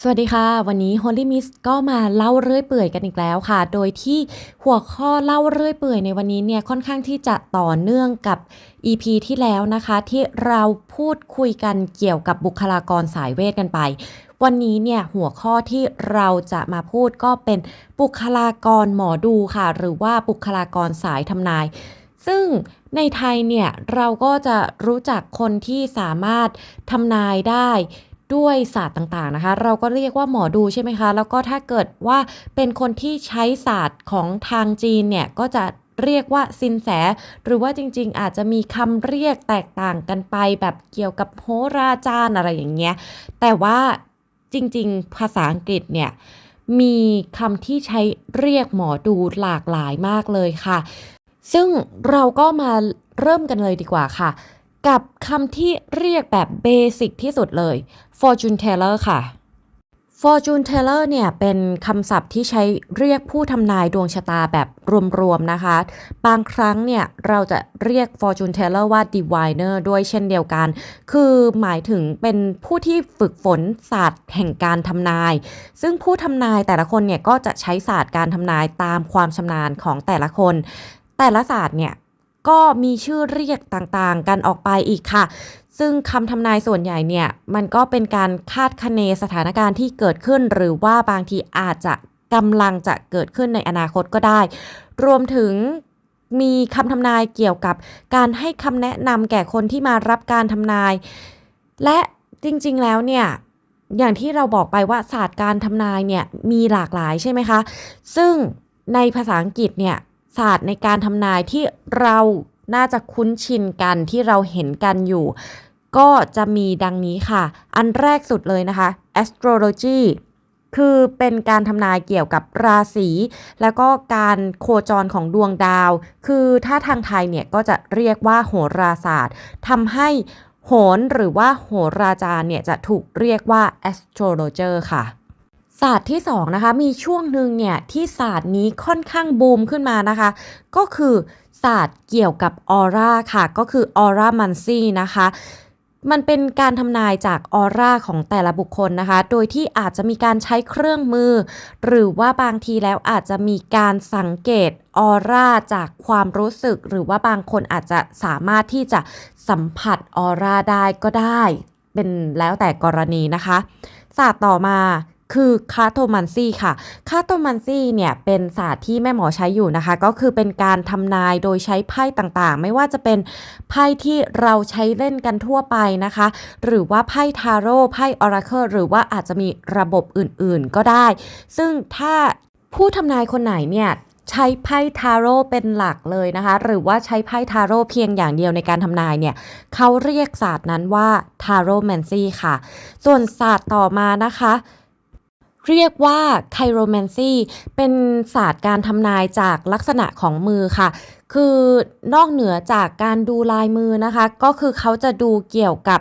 สวัสดีค่ะ วันนี้ Holy Miss ก็มาเล่าเรื่อยเปื่อยกันอีกแล้วค่ะ โดยที่หัวข้อเล่าเรื่อยเปื่อยในวันนี้เนี่ยค่อนข้างที่จะต่อเนื่องกับ EP ที่แล้วนะคะ ที่เราพูดคุยกันเกี่ยวกับบุคลากรสายเวทกันไป วันนี้เนี่ยหัวข้อที่เราจะมาพูดก็เป็นบุคลากรหมอดูค่ะ หรือว่าบุคลากรสายทำนาย ซึ่งในไทยเนี่ยเราก็จะรู้จักคนที่สามารถทำนายได้ ด้วยศาสตร์ต่างๆนะคะ เราก็เรียกว่าหมอดูใช่ไหมคะ แล้วก็ถ้าเกิดว่าเป็นคนที่ใช้ศาสตร์ของทางจีนเนี่ยก็จะเรียกว่าซินแส หรือว่าจริงๆ อาจจะมีคำเรียกแตกต่างกันไปแบบเกี่ยวกับโหราจารย์อะไรอย่างเงี้ย แต่ว่าจริงๆ ภาษาอังกฤษเนี่ยมีคำที่ใช้เรียกหมอดูหลากหลายมากเลยค่ะ ซึ่งเราก็มาเริ่มกันเลยดีกว่าค่ะ กับคำที่เรียกแบบเบสิกที่สุดเลย fortune teller ค่ะ fortune teller เนี่ยเป็นคำศัพท์ที่ใช้เรียกผู้ทำนายดวงชะตาแบบรวมๆนะคะ บางครั้งเนี่ยเราจะเรียก fortune teller ว่า diviner ด้วยเช่นเดียวกัน คือหมายถึงเป็นผู้ที่ฝึกฝนศาสตร์แห่งการทำนาย ซึ่งผู้ทำนายแต่ละคนเนี่ยก็จะใช้ศาสตร์การทำนายตามความชำนาญของแต่ละคน แต่ละศาสตร์เนี่ย ก็มีชื่อเรียกต่างๆ กันออกไปอีกค่ะ ซึ่งคำทำนายส่วนใหญ่เนี่ย มันก็เป็นการคาดคะเนสถานการณ์ที่เกิดขึ้น หรือว่าบางทีอาจจะกำลังจะเกิดขึ้นในอนาคตก็ได้ รวมถึงมีคำทำนายเกี่ยวกับการให้คำแนะนำแก่คนที่มารับการทำนาย และจริงๆแล้วเนี่ยอย่างที่เราบอกไปว่าศาสตร์การทำนายเนี่ยมีหลากหลายใช่ไหมคะ ซึ่งในภาษาอังกฤษเนี่ย ศาสตร์ในการทำนายที่เราน่าจะคุ้นชินกันที่เราเห็นกันอยู่ ก็จะมีดังนี้ค่ะ อันแรกสุดเลยนะคะ astrology คือเป็นการทำนายเกี่ยวกับราศีแล้วก็การโคจรของดวงดาว คือถ้าทางไทยเนี่ยก็จะเรียกว่าโหราศาสตร์ทำให้โหรหรือว่าโหราจารย์เนี่ยจะถูกเรียกว่า astrologer ค่ะ ศาสตร์ที่สองนะคะมีช่วงหนึ่งเนี่ยที่ศาสตร์นี้ค่อนข้างบูมขึ้นมานะคะ ก็คือศาสตร์เกี่ยวกับออร่าค่ะ ก็คือออร่ามันซี่นะคะมันเป็นการทำนายจากออร่าของแต่ละบุคคลนะคะ โดยที่อาจจะมีการใช้เครื่องมือ หรือว่าบางทีแล้วอาจจะมีการสังเกตออร่าจากความรู้สึก หรือว่าบางคนอาจจะสามารถที่จะสัมผัสออร่าได้ก็ได้ เป็นแล้วแต่กรณีนะคะ ศาสตร์ต่อมา คือคาโตมันซีค่ะ คาโตมันซีเนี่ยเป็นศาสตร์ที่แม่หมอใช้อยู่นะคะ ก็คือเป็นการทำนายโดยใช้ไพ่ต่างๆ ไม่ว่าจะเป็นไพ่ที่เราใช้เล่นกันทั่วไปนะคะ หรือว่าไพ่ทาโร่ไพ่ออราเคิลหรือว่าอาจจะมีระบบอื่นๆก็ได้ ซึ่งถ้าผู้ทำนายคนไหนเนี่ยใช้ไพ่ทาโร่เป็นหลักเลยนะคะ หรือว่าใช้ไพ่ทาโร่เพียงอย่างเดียวในการทำนายเนี่ยเขาเรียกศาสตร์นั้นว่าทาโร่แมนซี่ค่ะ ส่วนศาสตร์ต่อมานะคะ เรียกว่าไคโรแมนซีเป็นศาสตร์การทำนายจากลักษณะของมือค่ะ คือนอกเหนือจากการดูลายมือนะคะ ก็คือเขาจะดูเกี่ยวกับ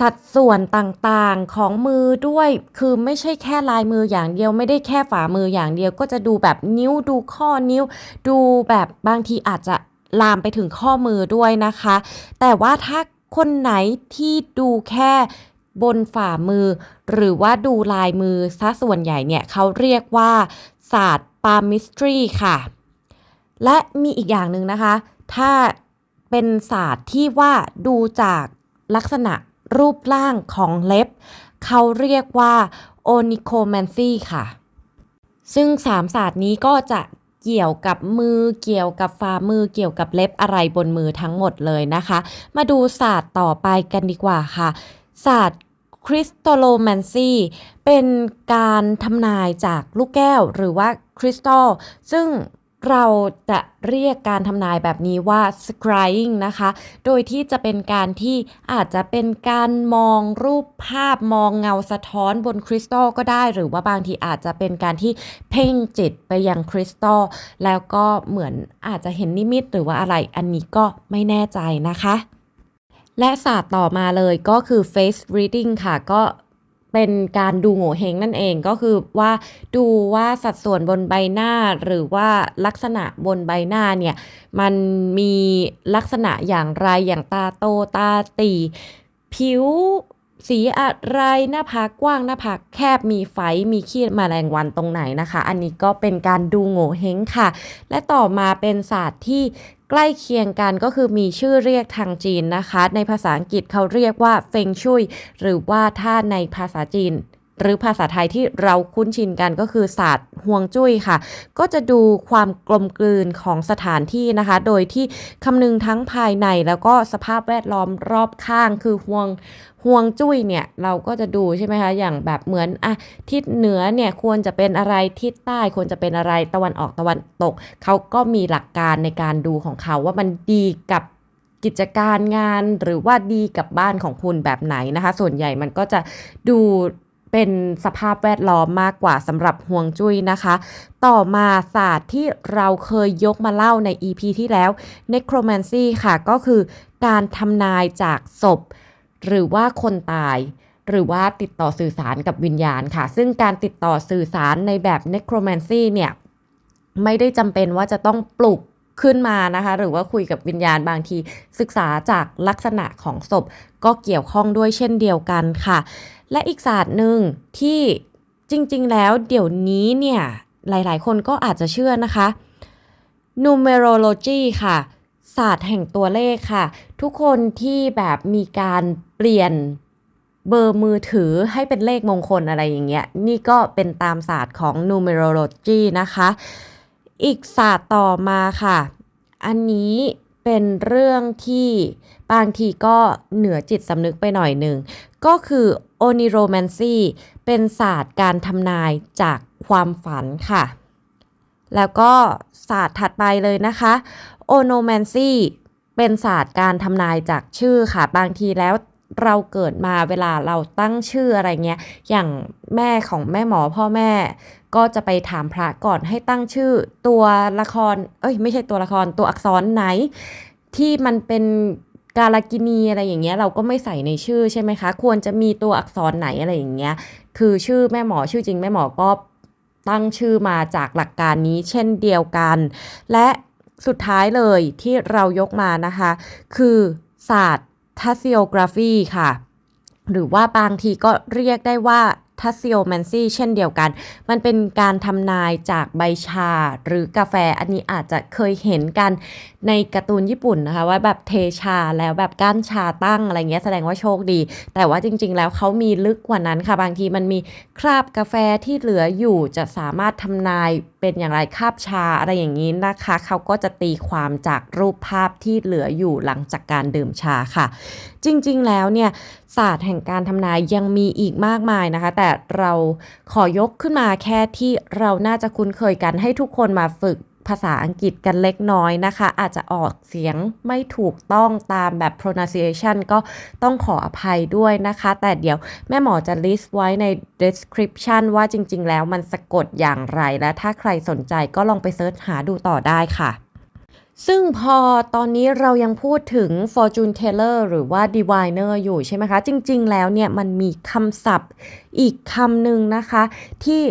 สัดส่วนต่างๆของมือด้วย คือไม่ใช่แค่ลายมืออย่างเดียว ไม่ได้แค่ฝ่ามืออย่างเดียว ก็จะดูแบบนิ้วดูข้อนิ้ว ดูแบบบางทีอาจจะลามไปถึงข้อมือด้วยนะคะ แต่ว่าถ้าคนไหนที่ดูแค่ บนฝ่ามือ หรือว่าดูลายมือซะส่วนใหญ่เนี่ยเขาเรียกว่าศาสตร์ปามิสตรีค่ะ และมีอีกอย่างหนึ่งนะคะ ถ้าเป็นศาสตร์ที่ว่าดูจากลักษณะรูปร่างของเล็บ เขาเรียกว่าโอนิโคแมนซีค่ะ ซึ่งสามศาสตร์นี้ก็จะเกี่ยวกับมือเกี่ยวกับฝ่ามือเกี่ยวกับเล็บอะไรบนมือทั้งหมดเลยนะคะ มาดูศาสตร์ต่อไปกันดีกว่าค่ะ ศาสตร์ คริสตัลโลแมนซีเป็นการทำนายจากลูกแก้วหรือว่าคริสตัลซึ่งเราจะเรียกการทำนายแบบนี้ว่า scrying นะคะ โดยที่จะเป็นการที่อาจจะเป็นการมองรูปภาพมองเงาสะท้อนบนคริสตัลก็ได้ หรือว่าบางทีอาจจะเป็นการที่เพ่งจิตไปยังคริสตัลแล้วก็เหมือนอาจจะเห็นนิมิตหรือว่าอะไรอันนี้ก็ไม่แน่ใจนะคะ และศาสตร์ต่อมาเลยก็คือ face reading ค่ะ ก็เป็นการดูโง่เฮงนั่นเองก็คือว่าดูว่าสัดส่วนบนใบหน้าหรือว่าลักษณะบนใบหน้าเนี่ย มันมีลักษณะอย่างไรอย่างตาโตตาตี ผิว สีอะไรหน้าผากกว้างหน้าผากแคบมีไฟมีขี้แมลงวันตรงไหนนะคะ อันนี้ก็เป็นการดูโง่เฮงค่ะ และต่อมาเป็นศาสตร์ที่ใกล้เคียงกันก็คือมีชื่อเรียกทางจีนนะคะ ในภาษาอังกฤษเขาเรียกว่าเฟงชุยหรือว่าถ้าในภาษาจีน หรือภาษาไทยที่เราคุ้นชินกันก็คือศาสตร์ห่วงจุ้ยค่ะ ก็จะดูความกลมกลืนของสถานที่นะคะ โดยที่คำนึงทั้งภายในแล้วก็สภาพแวดล้อมรอบข้างคือห่วงห่วงจุ้ยเนี่ยเราก็จะดูใช่ไหมคะอย่างแบบเหมือนอะทิศเหนือเนี่ยควรจะเป็นอะไรทิศใต้ควรจะเป็นอะไรตะวันออกตะวันตกเขาก็มีหลักการในการดูของเขาว่ามันดีกับกิจการงานหรือว่าดีกับบ้านของคุณแบบไหนนะคะ ส่วนใหญ่มันก็จะดู เป็นสภาพแวดล้อมมากกว่าสำหรับห่วงจุ้ยนะคะ ต่อมาศาสตร์ที่เราเคยยกมาเล่าใน EP ที่แล้ว necromancy ค่ะ ก็คือการทำนายจากศพ หรือว่าคนตาย หรือว่าติดต่อสื่อสารกับวิญญาณค่ะ ซึ่งการติดต่อสื่อสารในแบบ necromancy เนี่ยไม่ได้จำเป็นว่าจะต้องปลุกขึ้นมานะคะ หรือว่าคุยกับวิญญาณบางที ศึกษาจากลักษณะของศพก็เกี่ยวข้องด้วยเช่นเดียวกันค่ะ และอีกศาสตร์หนึ่งที่จริงๆ แล้วเดี๋ยวนี้เนี่ยหลายๆ คนก็อาจจะเชื่อนะคะ numerology ค่ะ ศาสตร์แห่งตัวเลขค่ะ ทุกคนที่แบบมีการเปลี่ยนเบอร์มือถือให้เป็นเลขมงคลอะไรอย่างเงี้ย นี่ก็เป็นตามศาสตร์ของ numerology นะคะ อีกศาสตร์ต่อมาค่ะ อันนี้ เป็นเรื่องที่บางทีก็เหนือจิตสำนึกไปหน่อยหนึ่ง ก็คือ oniromancy เป็นศาสตร์การทำนายจากความฝันค่ะ แล้วก็ศาสตร์ถัดไปเลยนะคะ onomancy เป็นศาสตร์การทำนายจากชื่อค่ะ บางทีแล้ว เราเกิดมาเวลาเราตั้งชื่ออะไรเงี้ย อย่างแม่ของแม่หมอพ่อแม่ ก็จะไปถามพระก่อนให้ตั้งชื่อ ตัวละคร เอ้ย ไม่ใช่ตัวละครตัวอักษรไหน ที่มันเป็นกาลกินีอะไรอย่างเงี้ยเราก็ไม่ใส่ในชื่อใช่ไหมคะ ควรจะมีตัวอักษรไหนอะไรอย่างเงี้ย คือชื่อแม่หมอชื่อจริงแม่หมอก็ตั้งชื่อมาจากหลักการนี้เช่นเดียวกัน และสุดท้ายเลยที่เรายกมานะคะ คือศาสตร์ ทัศ i โอกราฟีค่ะ หรือว่าบางทีก็เรียกได้ว่า ทัศ i โ m แมนซี่เช่นเดียวกัน มันเป็นการทำนายจากใบชาหรือกาแฟอันนี้อาจจะเคยเห็นกันในการ์ตูนญี่ปุ่นนะคะ ว่าแบบเทชาแล้วแบบก้านชาตั้งอะไรเงี้ยแสดงว่าโชคดี แต่ว่าจริง ๆ แล้วเขามีลึกกว่านั้นค่ะ บางทีมันมีคราบกาแฟที่เหลืออยู่จะสามารถทำนายเป็นอย่างไรคราบชาอะไรอย่างนี้นะคะ เขาก็จะตีความจากรูปภาพที่เหลืออยู่หลังจากการดื่มชาค่ะจริง ๆ แล้วเนี่ยศาสตร์แห่งการทำนายยังมีอีกมากมายนะคะ แต่เราขอยกขึ้นมาแค่ที่เราน่าจะคุ้นเคยกันให้ทุกคนมาฝึกภาษาอังกฤษกันเล็กน้อยนะคะ อาจจะออกเสียงไม่ถูกต้องตามแบบ pronunciation ก็ต้องขออภัยด้วยนะคะ แต่เดี๋ยวแม่หมอจะ list ไว้ใน description ว่าจริง ๆ แล้วมันสะกดอย่างไร และถ้าใครสนใจก็ลองไปเสิร์ชหาดูต่อได้ค่ะ ซึ่งพอตอนนี้เรายังพูดถึง fortune teller หรือว่า diviner อยู่ใช่ไหมคะ จริงๆ แล้วเนี่ยมันมีคำศัพท์อีกคำหนึ่งนะคะ ที่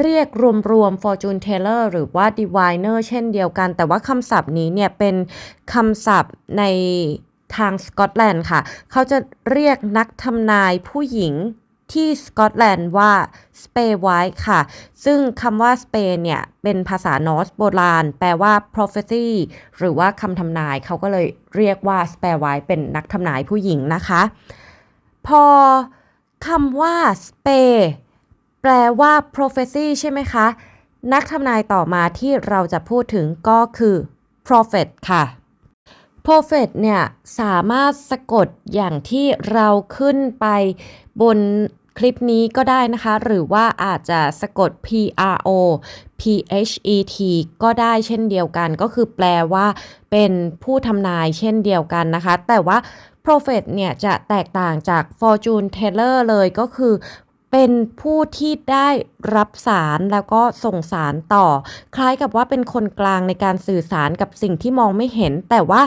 เรียกรวมๆ fortune teller หรือว่า diviner เช่นเดียวกัน แต่ว่าคำศัพท์นี้เนี่ยเป็นคำศัพท์ในทางสกอตแลนด์ค่ะ เขาจะเรียกนักทำนายผู้หญิง ที่สกอตแลนด์ว่าสเปไวท์ค่ะ ซึ่งคำว่าสเปนเนี่ย เป็นภาษานอร์สโบราณ แปลว่า prophecy หรือว่าคำทำนาย เขาก็เลยเรียกว่าสเปไวท์เป็นนักทำนายผู้หญิงนะคะ พอคำว่าสเปแปลว่า prophecy ใช่ไหมคะ นักทำนายต่อมาที่เราจะพูดถึงก็คือ prophet ค่ะ prophet เนี่ย สามารถสะกดอย่างที่เราขึ้นไป บนคลิปนี้ก็ได้นะคะ หรือว่าอาจจะสะกด P R O P H E T ก็ได้เช่นเดียวกัน ก็คือแปลว่าเป็นผู้ทำนายเช่นเดียวกันนะคะ แต่ว่า prophet เนี่ยจะแตกต่างจาก fortune teller เลยก็คือ เป็นผู้ที่ได้รับสารแล้วก็ส่งสารต่อ คล้ายกับว่าเป็นคนกลางในการสื่อสารกับสิ่งที่มองไม่เห็น แต่ว่า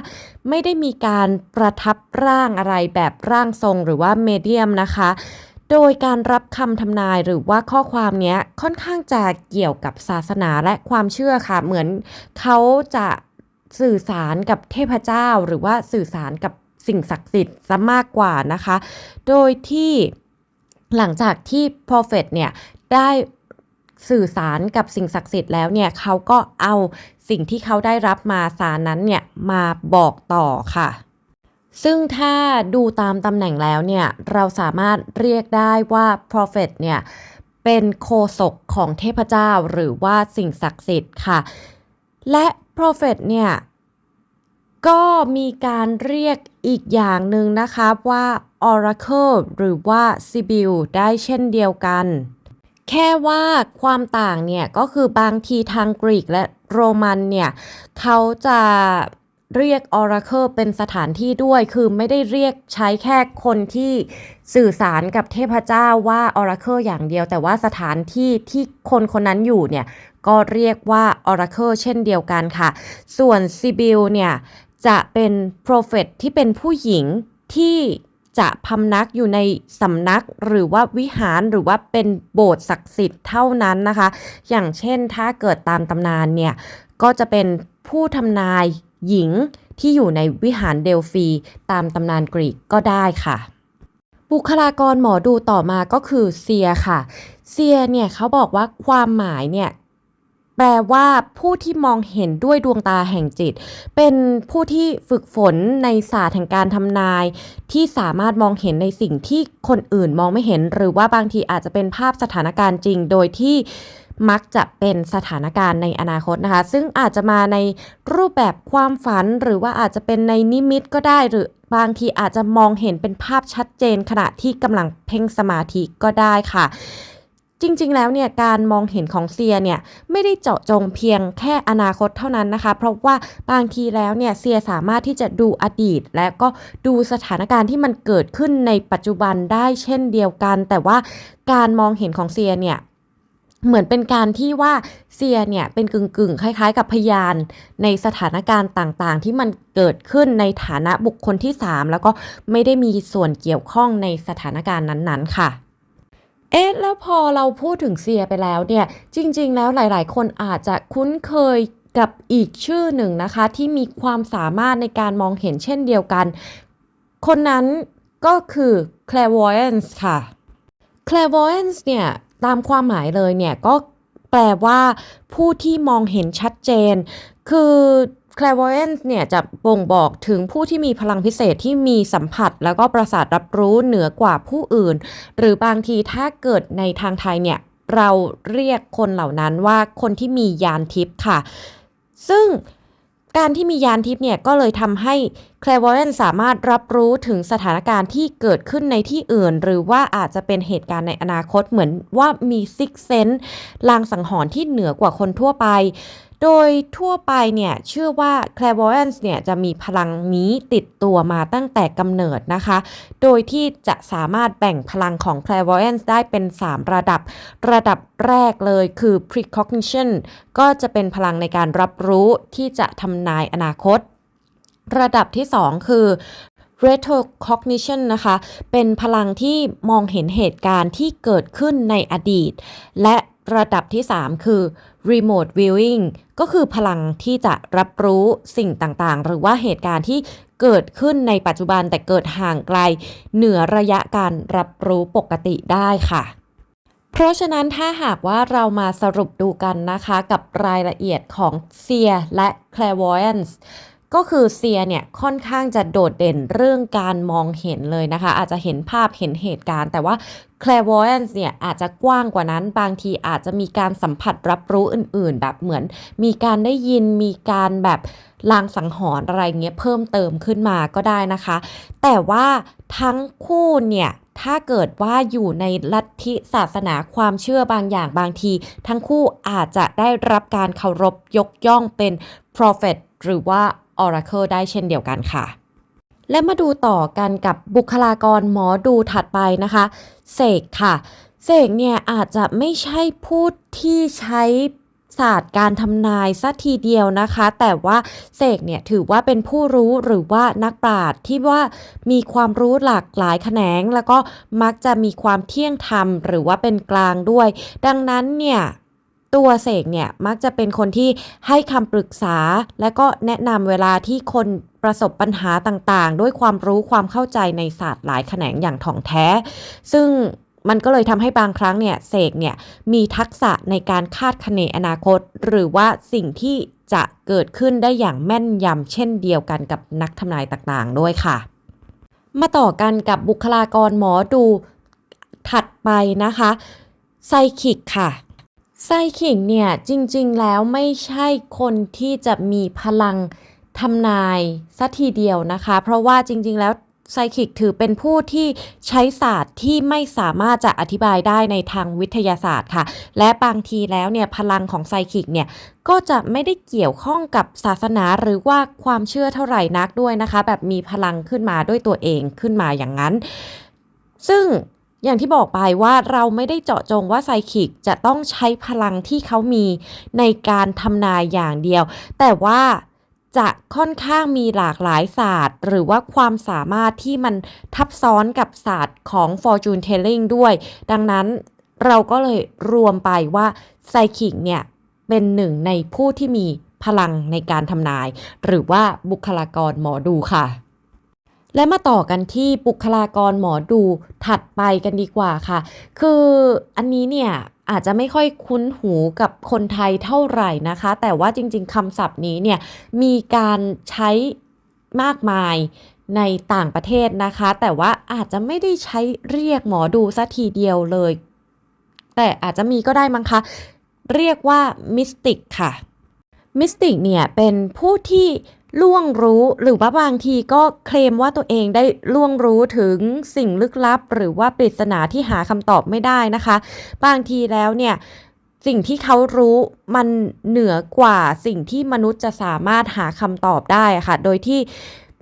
ไม่ได้มีการประทับร่างอะไรแบบร่างทรงหรือว่าเมเดียมนะคะโดยการรับคำทำนายหรือว่าข้อความเนี้ยค่อนข้างจะเกี่ยวกับศาสนาและความเชื่อค่ะ เหมือนเขาจะสื่อสารกับเทพเจ้า หรือว่าสื่อสารกับสิ่งศักดิ์สิทธิ์ซะมากกว่านะคะ โดยที่ หลังจากที่ prophet เนี่ยได้สื่อสารกับสิ่งศักดิ์สิทธิ์แล้วเนี่ยเขาก็เอาสิ่งที่เขาได้รับมาสารนั้นเนี่ยมาบอกต่อค่ะ ซึ่งถ้าดูตามตำแหน่งแล้วเนี่ยเราสามารถเรียกได้ว่า prophet เนี่ยเป็นโคศกของเทพเจ้าหรือว่าสิ่งศักดิ์สิทธิ์ค่ะ และ prophet เนี่ย ก็มีการเรียกอีกอย่างหนึ่งนะคะว่า oracle หรือว่า sibyl ได้เช่นเดียวกัน แค่ว่าความต่างเนี่ยก็คือบางทีทางกรีกและโรมันเนี่ยเขาจะเรียก Oracle เป็นสถานที่ด้วย คือไม่ได้เรียกใช้แค่คนที่สื่อสารกับเทพเจ้าว่า Oracle อย่างเดียว แต่ว่าสถานที่ที่คนคนนั้นอยู่เนี่ยก็เรียกว่า Oracle เช่นเดียวกันค่ะ ส่วน Sibyl เนี่ย จะเป็น Prophet ที่เป็นผู้หญิงที่จะพำนักอยู่ในสำนักหรือว่าวิหารหรือว่าเป็นโบสถ์ศักดิ์สิทธิ์เท่านั้นนะคะ อย่างเช่นถ้าเกิดตามตำนานเนี่ย ก็จะเป็นผู้ทำนายหญิงที่อยู่ในวิหารเดลฟีตามตำนานกรีกก็ได้ค่ะ บุคลากรหมอดูต่อมาก็คือเซียค่ะ เซียเนี่ยเขาบอกว่าความหมายเนี่ย แปลว่าผู้ที่มองเห็นด้วยดวงตาแห่งจิต เป็นผู้ที่ฝึกฝนในศาสตร์แห่งการทำนาย ที่สามารถมองเห็นในสิ่งที่คนอื่นมองไม่เห็น หรือว่าบางทีอาจจะเป็นภาพสถานการณ์จริง โดยที่มักจะเป็นสถานการณ์ในอนาคตนะคะ ซึ่งอาจจะมาในรูปแบบความฝัน หรือว่าอาจจะเป็นในนิมิตก็ได้หรือบางทีอาจจะมองเห็นเป็นภาพชัดเจนขณะที่กำลังเพ่งสมาธิก็ได้ค่ะ จริงๆ แล้วเนี่ยการมองเห็นของเซียเนี่ยไม่ได้เจาะจงเพียงแค่อนาคตเท่านั้นนะคะ เพราะว่าบางทีแล้วเนี่ยเซียสามารถที่จะดูอดีต และก็ดูสถานการณ์ที่มันเกิดขึ้นในปัจจุบันได้เช่นเดียวกัน แต่ว่าการมองเห็นของเซียเนี่ยเหมือนเป็นการที่ว่าเซียเนี่ยเป็นกึ่งๆคล้ายๆ กับพยานในสถานการณ์ต่างๆ ที่มันเกิดขึ้นในฐานะบุคคลที่ 3 แล้วก็ไม่ได้มีส่วนเกี่ยวข้องในสถานการณ์นั้นๆ ค่ะ เอ๊ะแล้วพอเราพูดถึงเซียไปแล้วเนี่ย จริง ๆ แล้วหลาย ๆ คนอาจจะคุ้นเคยกับอีกชื่อหนึ่งนะคะ ที่มีความสามารถในการมองเห็นเช่นเดียวกัน คนนั้นก็คือ clairvoyance ค่ะ clairvoyance เนี่ย ตามความหมายเลยเนี่ย ก็แปลว่าผู้ที่มองเห็นชัดเจน คือ clairvoyance เนี่ยจะบ่งบอกถึงผู้ที่มีพลังพิเศษที่มีสัมผัส แล้วก็ประสาทรับรู้เหนือกว่าผู้อื่น หรือบางทีถ้าเกิดในทางไทยเนี่ยเราเรียกคนเหล่านั้นว่าคนที่มียานทิพย์ค่ะ ซึ่งการที่มียานทิพย์เนี่ยก็เลยทำให้ clairvoyance สามารถรับรู้ถึงสถานการณ์ที่เกิดขึ้นในที่อื่น หรือว่าอาจจะเป็นเหตุการณ์ในอนาคตเหมือนว่ามี six sense ลางสังหรณ์ที่เหนือกว่าคนทั่วไป โดยทั่วไปเนี่ยเชื่อว่า clairvoyance เนี่ยจะมีพลังนี้ติดตัวมาตั้งแต่กำเนิดนะคะ โดยที่จะสามารถแบ่งพลังของ clairvoyance ได้เป็น 3 ระดับ ระดับแรกเลยคือ precognition ก็จะเป็นพลังในการรับรู้ที่จะทำนายอนาคต ระดับที่ 2 คือ retrocognition นะคะ เป็นพลังที่มองเห็นเหตุการณ์ที่เกิดขึ้นในอดีต และ ระดับที่ 3 คือ remote viewing ก็คือพลังที่จะรับรู้สิ่งต่างๆ หรือว่าเหตุการณ์ที่เกิดขึ้นในปัจจุบันแต่เกิดห่างไกล เหนือระยะการรับรู้ปกติได้ค่ะ เพราะฉะนั้นถ้าหากว่าเรามาสรุปดูกันนะคะกับรายละเอียดของเซียและ clairvoyance ก็คือเซียเนี่ยค่อนข้างจะโดดเด่นเรื่องการมองเห็นเลยนะคะ อาจจะเห็นภาพเห็นเหตุการณ์ แต่ว่า clairvoyance เนี่ยอาจจะกว้างกว่านั้น บางทีอาจจะมีการสัมผัสรับรู้อื่นๆ แบบเหมือน มีการได้ยินมีการแบบลางสังหรณ์อะไรเงี้ยเพิ่มเติมขึ้นมาก็ได้นะคะ แต่ว่าทั้งคู่เนี่ยถ้าเกิดว่าอยู่ในลัทธิศาสนาความเชื่อบางอย่างบางที ทั้งคู่อาจจะได้รับการเคารพยกย่องเป็น prophet หรือว่า oracle ได้เช่นเดียวกันค่ะ และมาดูต่อกันกับบุคลากรหมอดูถัดไปนะคะเสกค่ะเสกเนี่ยอาจจะไม่ใช่ผู้ที่ใช้ศาสตร์การทำนายสัทีเดียวนะคะ แต่ว่าเสกเนี่ยถือว่าเป็นผู้รู้หรือว่านักปราชญ์ที่ว่ามีความรู้หลากหลายแขนง แล้วก็มักจะมีความเที่ยงธรรม หรือว่าเป็นกลางด้วย ดังนั้นเนี่ย ตัวเสกเนี่ยมักจะเป็นคนที่ให้คำปรึกษา และก็แนะนำเวลาที่คนประสบปัญหาต่างๆ ด้วยความรู้ความเข้าใจในศาสตร์หลายแขนงอย่างถ่องแท้ ซึ่งมันก็เลยทำให้บางครั้งเนี่ยเสกเนี่ยมีทักษะในการคาดคะเนอนาคต หรือว่าสิ่งที่จะเกิดขึ้นได้อย่างแม่นยำเช่นเดียวกันกับนักทำนายต่างๆ ด้วยค่ะ มาต่อกันกับบุคลากรหมอดูถัดไปนะคะไซคิกค่ะ ไซคิกเนี่ยจริงๆแล้วไม่ใช่คนที่จะมีพลังทำนายสัทีเดียวนะคะ เพราะว่าจริงๆแล้วไซคิกถือเป็นผู้ที่ใช้ศาสตร์ที่ไม่สามารถจะอธิบายได้ในทางวิทยาศาสตร์ค่ะ และบางทีแล้วเนี่ยพลังของไซคิกเนี่ยก็จะไม่ได้เกี่ยวข้องกับศาสนาหรือว่าความเชื่อเท่าไหร่นักด้วยนะคะ แบบมีพลังขึ้นมาด้วยตัวเองขึ้นมาอย่างนั้น ซึ่ง อย่างที่บอกไปว่าเราไม่ได้เจาะจงว่าไซคิกจะต้องใช้พลังที่เขามีในการทำนายอย่างเดียว แต่ว่าจะค่อนข้างมีหลากหลายศาสตร์ หรือว่าความสามารถที่มันทับซ้อนกับศาสตร์ของ fortune telling ด้วย ดังนั้นเราก็เลยรวมไปว่าไซคิกเนี่ยเป็นหนึ่งในผู้ที่มีพลังในการทำนาย หรือว่าบุคลากรหมอดูค่ะ และมาต่อกันที่บุคลากรหมอดูถัดไปกันดีกว่าค่ะ คืออันนี้เนี่ยอาจจะไม่ค่อยคุ้นหูกับคนไทยเท่าไหร่นะคะ แต่ว่าจริงๆคำศัพท์นี้เนี่ยมีการใช้มากมายในต่างประเทศนะคะ แต่ว่าอาจจะไม่ได้ใช้เรียกหมอดูซะทีเดียวเลย แต่อาจจะมีก็ได้มั้งคะ เรียกว่ามิสติกค่ะมิสติกเนี่ยเป็นผู้ที่ ล่วงรู้หรือว่าบางทีก็เคลมว่าตัวเองได้ล่วงรู้ถึงสิ่งลึกลับ หรือว่าปริศนาที่หาคำตอบไม่ได้นะคะ บางทีแล้วเนี่ยสิ่งที่เขารู้มันเหนือกว่าสิ่งที่มนุษย์จะสามารถหาคำตอบได้ค่ะ โดยที่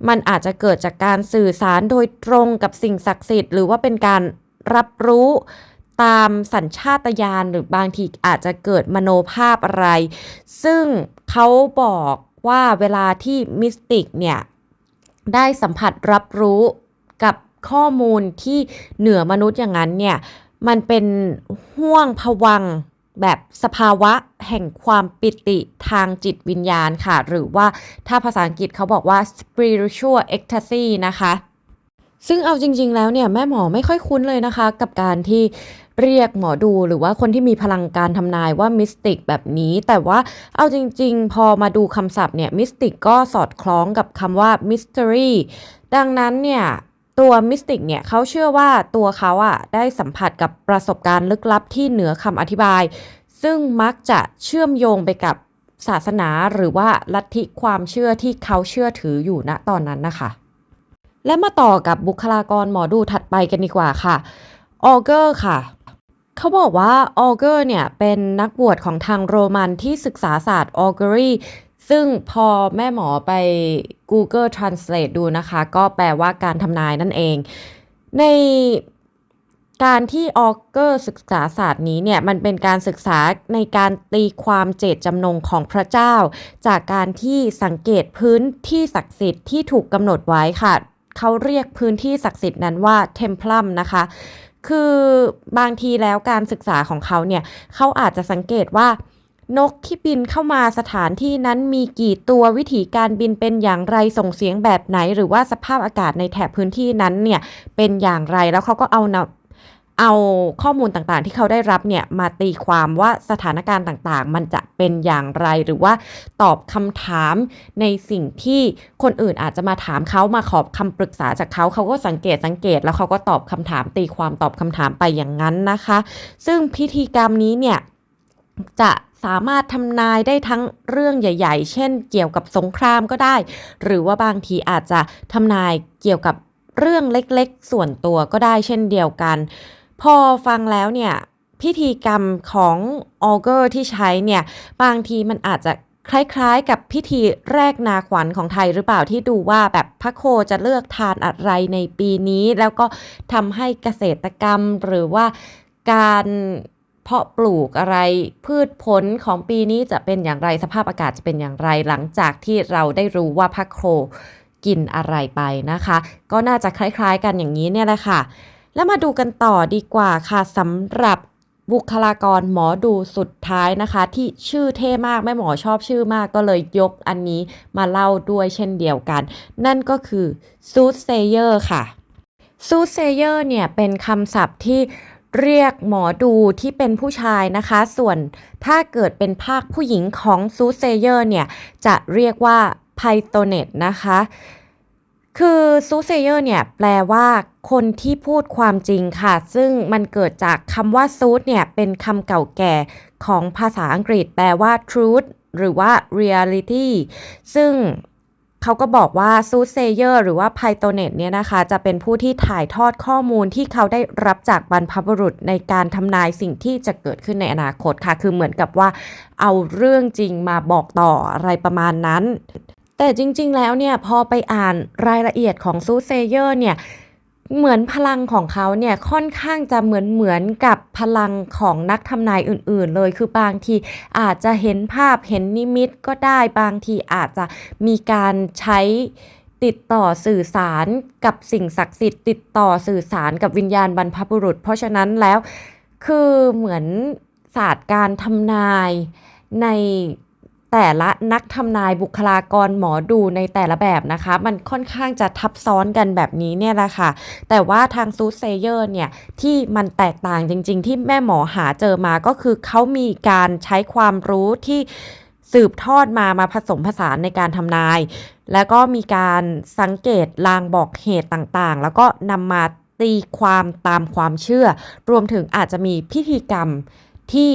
มันอาจจะเกิดจากการสื่อสารโดยตรงกับสิ่งศักดิ์สิทธิ์ หรือว่าเป็นการรับรู้ตามสัญชาตญาณหรือบางทีอาจจะเกิดมโนภาพอะไร ซึ่งเขาบอก ว่าเวลาที่มิสติกเนี่ยได้สัมผัสรับรู้กับข้อมูลที่เหนือมนุษย์อย่างนั้นเนี่ยมันเป็นห่วงผวังแบบสภาวะแห่งความปิติทางจิตวิญญาณค่ะ หรือว่าถ้าภาษาอังกฤษเขาบอกว่า spiritual ecstasy นะคะ ซึ่งเอาจริง ๆ แล้วเนี่ยแม่หมอไม่ค่อยคุ้นเลยนะคะ กับการที่ เรียกหมอดูหรือว่าคนที่มีพลังการทำนายว่ามิสติกแบบนี้ แต่ว่าเอาจริง ๆ พอมาดูคำศัพท์เนี่ยมิสติกก็สอดคล้องกับคำว่า mystery ดังนั้นเนี่ยตัวมิสติกเนี่ยเขาเชื่อว่าตัวเขาอะได้สัมผัสกับประสบการณ์ลึกลับที่เหนือคำอธิบาย ซึ่งมักจะเชื่อมโยงไปกับศาสนาหรือว่าลัทธิความเชื่อที่เขาเชื่อถืออยู่ณตอนนั้นนะคะ และมาต่อกับบุคลากรหมอดูถัดไปกันดีกว่าค่ะออเกอร์ค่ะ เขาบอกว่าออเกอร์เนี่ยเป็นนักบวชของทางโรมันที่ศึกษาศาสตร์ออเกอรี่ซึ่งพอแม่หมอไป Google Translate ดูนะคะ ก็แปลว่าการทำนายนั่นเอง ในการที่ออเกอร์ศึกษาศาสตร์นี้เนี่ยมันเป็นการศึกษาในการตีความเจตจำนงของพระเจ้า จากการที่สังเกตพื้นที่ศักดิ์สิทธิ์ที่ถูกกำหนดไว้ค่ะ เขาเรียกพื้นที่ศักดิ์สิทธิ์นั้นว่าเทมเพลัมนะคะ คือบางทีแล้วการศึกษาของเขาเนี่ยเขาอาจจะสังเกตว่านกที่บินเข้ามาสถานที่นั้นมีกี่ตัววิธีการบินเป็นอย่างไรส่งเสียงแบบไหน หรือว่าสภาพอากาศในแถบพื้นที่นั้นเนี่ยเป็นอย่างไรแล้วเขาก็เอา เอาข้อมูลต่างๆ ที่เขาได้รับเนี่ยมาตีความว่าสถานการณ์ต่างๆ มันจะเป็นอย่างไรหรือว่าตอบคำถามในสิ่งที่คนอื่นอาจจะมาถามเขามาขอบคำปรึกษาจากเขาเขาก็สังเกตสังเกต แล้วเขาก็ตอบคำถามตีความตอบคำถามไปอย่างนั้นนะคะ ซึ่งพิธีกรรมนี้เนี่ยจะสามารถทำนายได้ทั้งเรื่องใหญ่ ๆ เช่น เกี่ยวกับสงครามก็ได้ หรือว่าบางทีอาจจะทำนายเกี่ยวกับเรื่องเล็กๆ ส่วนตัวก็ได้เช่นเดียวกัน พอฟังแล้วเนี่ยพิธีกรรมของออเกอร์ที่ใช้เนี่ยบางทีมันอาจจะคล้ายๆ กับพิธีแรกนาขวัญของไทยหรือเปล่าที่ดูว่าแบบพระโคจะเลือกทานอะไรในปีนี้ แล้วก็ทำให้เกษตรกรรมหรือว่าการเพาะปลูกอะไรพืชผลของปีนี้จะเป็นอย่างไรสภาพอากาศจะเป็นอย่างไรหลังจากที่เราได้รู้ว่าพระโคกินอะไรไปนะคะ ก็น่าจะคล้ายๆ กันอย่างนี้เนี่ยแหละค่ะ แล้วมาดูกันต่อดีกว่าค่ะสำหรับบุคลากรหมอดูสุดท้ายนะคะ ที่ชื่อเท่มากแม่หมอชอบชื่อมากก็เลยยกอันนี้มาเล่าด้วยเช่นเดียวกัน นั่นก็คือซูดเซเยอร์ค่ะซูดเซเยอร์เนี่ยเป็นคำศัพท์ที่เรียกหมอดูที่เป็นผู้ชายนะคะ ส่วนถ้าเกิดเป็นภาคผู้หญิงของซูดเซเยอร์เนี่ยจะเรียกว่าไพโตเนตนะคะ คือซูเซเยอร์เนี่ยแปลว่าคนที่พูดความจริงค่ะ ซึ่งมันเกิดจากคำว่าซูดเนี่ยเป็นคำเก่าแก่ของภาษาอังกฤษ แปลว่า truth หรือว่า reality ซึ่งเขาก็บอกว่าซูเซเยอร์หรือว่าไพโตเนตเนี่ยนะคะ จะเป็นผู้ที่ถ่ายทอดข้อมูลที่เขาได้รับจากบรรพบุรุษในการทำนายสิ่งที่จะเกิดขึ้นในอนาคตค่ะ คือเหมือนกับว่าเอาเรื่องจริงมาบอกต่ออะไรประมาณนั้น แต่จริง ๆ แล้วเนี่ยพอไปอ่านรายละเอียดของซูเซเยอร์เนี่ยเหมือนพลังของเขาเนี่ยค่อนข้างจะเหมือนเหมือนกับพลังของนักทำนายอื่น ๆ เลย คือบางทีอาจจะเห็นภาพเห็นนิมิตก็ได้บางทีอาจจะมีการใช้ติดต่อสื่อสารกับสิ่งศักดิ์สิทธิ์ติดต่อสื่อสารกับวิญญาณบรรพบุรุษ เพราะฉะนั้นแล้วคือเหมือนศาสตร์การทำนายใน แต่ละนักทำนายบุคลากรหมอดูในแต่ละแบบนะคะ มันค่อนข้างจะทับซ้อนกันแบบนี้เนี่ยแหละค่ะ แต่ว่าทางซูเซเยอร์เนี่ยที่มันแตกต่างจริง ๆ ที่แม่หมอหาเจอมาก็คือเขามีการใช้ความรู้ที่สืบทอดมามาผสมผสานในการทำนาย แล้วก็มีการสังเกตลางบอกเหตุต่างๆ แล้วก็นำมาตีความตามความเชื่อ รวมถึงอาจจะมีพิธีกรรมที่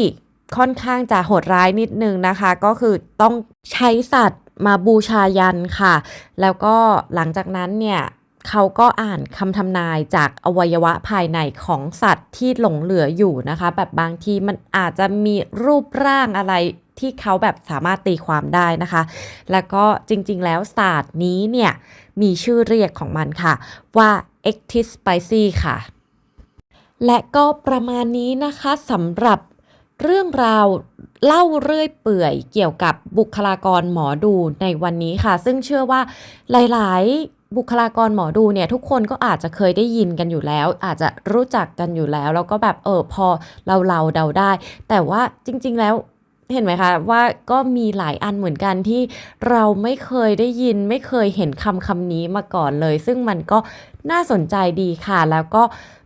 ค่อนข้างจะโหดร้ายนิดนึงนะคะ ก็คือต้องใช้สัตว์มาบูชายันค่ะ แล้วก็หลังจากนั้นเนี่ยเขาก็อ่านคำทำนายจากอวัยวะภายในของสัตว์ที่หลงเหลืออยู่นะคะ แบบบางทีมันอาจจะมีรูปร่างอะไรที่เขาแบบสามารถตีความได้นะคะ แล้วก็จริงๆแล้วศาสตร์นี้เนี่ยมีชื่อเรียกของมันค่ะ ว่า e c t i s p i c y ค่ะ และก็ประมาณนี้นะคะสำหรับ เรื่องราวเล่าเรื่อยเปื่อยเกี่ยวกับบุคลากรหมอดูในวันนี้ค่ะ ซึ่งเชื่อว่าหลายๆ บุคลากรหมอดูเนี่ยทุกคนก็อาจจะเคยได้ยินกันอยู่แล้ว อาจจะรู้จักกันอยู่แล้ว แล้วก็แบบเออพอเราเราเดาได้ แต่ว่าจริง ๆ แล้วเห็นไหมคะว่าก็มีหลายอันเหมือนกันที่เราไม่เคยได้ยินไม่เคยเห็นคำคำนี้มาก่อนเลย ซึ่งมันก็น่าสนใจดีค่ะแล้วก็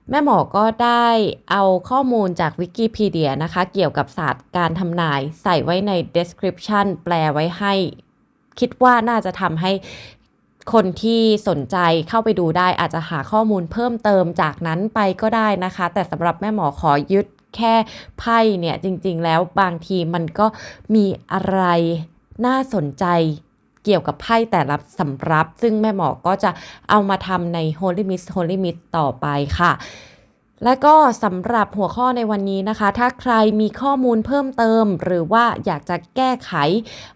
แม่หมอก็ได้เอาข้อมูลจากวิกิพีเดียนะคะ เกี่ยวกับศาสตร์การทำนายใส่ไว้ใน description แปลไว้ให้ คิดว่าน่าจะทำให้คนที่สนใจเข้าไปดูได้อาจจะหาข้อมูลเพิ่มเติมจากนั้นไปก็ได้นะคะ แต่สำหรับแม่หมอขอยึดแค่ไพ่เนี่ยจริงๆแล้วบางทีมันก็มีอะไรน่าสนใจ เกี่ยวกับไพ่แต่ละสำรับ ซึ่งแม่หมอก็จะเอามาทำใน Holy Mist Holy Mist ต่อไปค่ะและก็สำหรับหัวข้อในวันนี้นะคะ ถ้าใครมีข้อมูลเพิ่มเติม หรือว่าอยากจะแก้ไข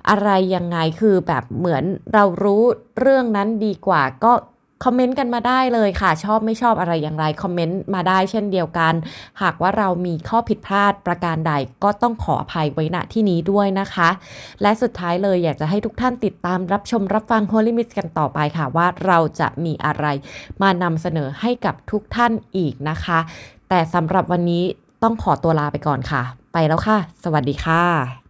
อะไรยังไงคือแบบเหมือนเรารู้เรื่องนั้นดีกว่าก็ คอมเมนต์กันมาได้เลยค่ะ ชอบไม่ชอบอะไรอย่างไรคอมเมนต์มาได้เช่นเดียวกัน หากว่าเรามีข้อผิดพลาดประการใดก็ต้องขออภัยไว้ณที่นี้ด้วยนะคะ และสุดท้ายเลยอยากจะให้ทุกท่านติดตามรับชมรับฟัง Holy m i t กันต่อไปค่ะว่าเราจะมีอะไรมานำเสนอให้กับทุกท่านอีกนะคะ แต่สำหรับวันนี้ต้องขอตัวลาไปก่อนค่ะ ไปแล้วค่ะ สวัสดีค่ะ